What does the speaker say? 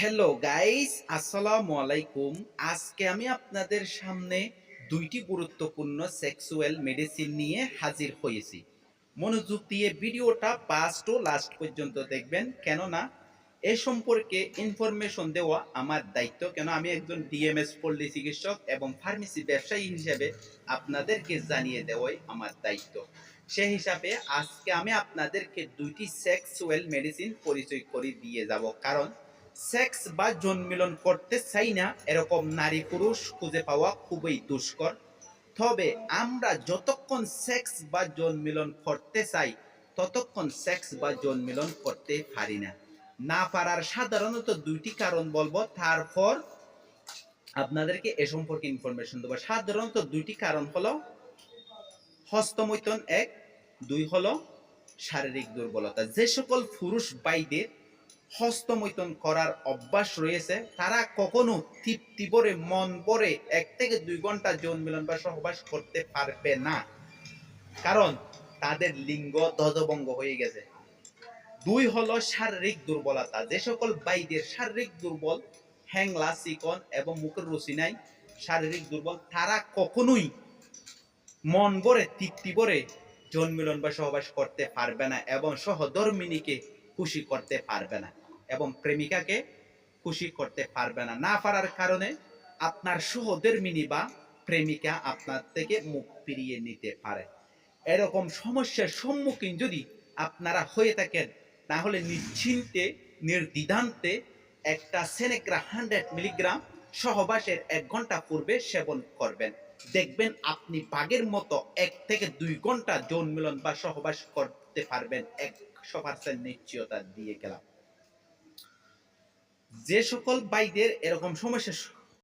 Hello guys আসসালামু আলাইকুম আজকে আমি আপনাদের সামনে দুইটি গুরুত্বপূর্ণ সেক্সুয়াল মেডিসিন নিয়ে হাজির হয়েছি। মনোযোগ দিয়ে ভিডিওটা ফার্স্ট ও লাস্ট পর্যন্ত দেখবেন। কেননা, এ সম্পর্কে ইনফরমেশন দেওয়া আমার দায়িত্ব। কেন, আমি একজন ডিএমএস পল্লী চিকিৎসক এবং ফার্মেসি ব্যবসায়ী হিসেবে আপনাদেরকে জানিয়ে দেওয়াই আমার দায়িত্ব। সেই হিসাবে আজকে আমি আপনাদেরকে দুইটি সেক্সুয়াল মেডিসিন পরিচয় করে দিয়ে যাব। কারণ সেক্স বা জন্মিলন করতে চাই না, এরকম নারী পুরুষ খুঁজে পাওয়া খুবই দুষ্কর। তবে আমরা যতক্ষণ সেক্স বা জন্মিলন করতে চাই, ততক্ষণ সেক্স বা জন্মিলন করতে পারি না। না পারার সাধারণত দুইটি কারণ বলব। তারপর আপনাদেরকে এ সম্পর্কে ইনফরমেশন দেবো। সাধারণত দুইটি কারণ হলো হস্তমৈতন এক, দুই হলো শারীরিক দুর্বলতা। যে সকল পুরুষ বাইদের হস্তমৈথন করার অভ্যাস রয়েছে। তারা কখনো তৃপ্তি ভরে, মন ভরে এক থেকে দুই ঘণ্টা যৌন মিলন বা সহবাস করতে পারবে না। কারণ তাদের লিঙ্গ ধ্বজভঙ্গ হয়ে গেছে। দুই হলো শারীরিক দুর্বলতা। যে সকল বাইদের শারীরিক দুর্বল, হ্যাংলা, চিকন এবং মুখের রুচি নাই, শারীরিক দুর্বল, তারা কখনোই মন ভরে, তৃপ্তি ভরে যৌন মিলন বা সহবাস করতে পারবে না এবং সহধর্মিনীকে খুশি করতে পারবে না। এবং প্রেমিকাকে খুশি করতে পারবে না। না পারার কারণে আপনার সহধর্মিনী বা প্রেমিকা আপনার থেকে মুখ ফিরিয়ে নিতে পারে। এরকম সমস্যার সম্মুখীন যদি আপনারা হয়ে থাকেন, তাহলে নিশ্চিন্তে, নির্দ্বিধান্তে একটা সেনেগ্রা হান্ড্রেড মিলিগ্রাম সহবাসের এক ঘণ্টা পূর্বে সেবন করবেন। দেখবেন আপনি বাঘের মতো এক থেকে দুই ঘণ্টা যৌন মিলন বা সহবাস করতে পারবেন। একশো পার্সেন্ট নিশ্চয়তা দিয়ে গেলাম। যে সকল বাইদের এরকম সমস্যার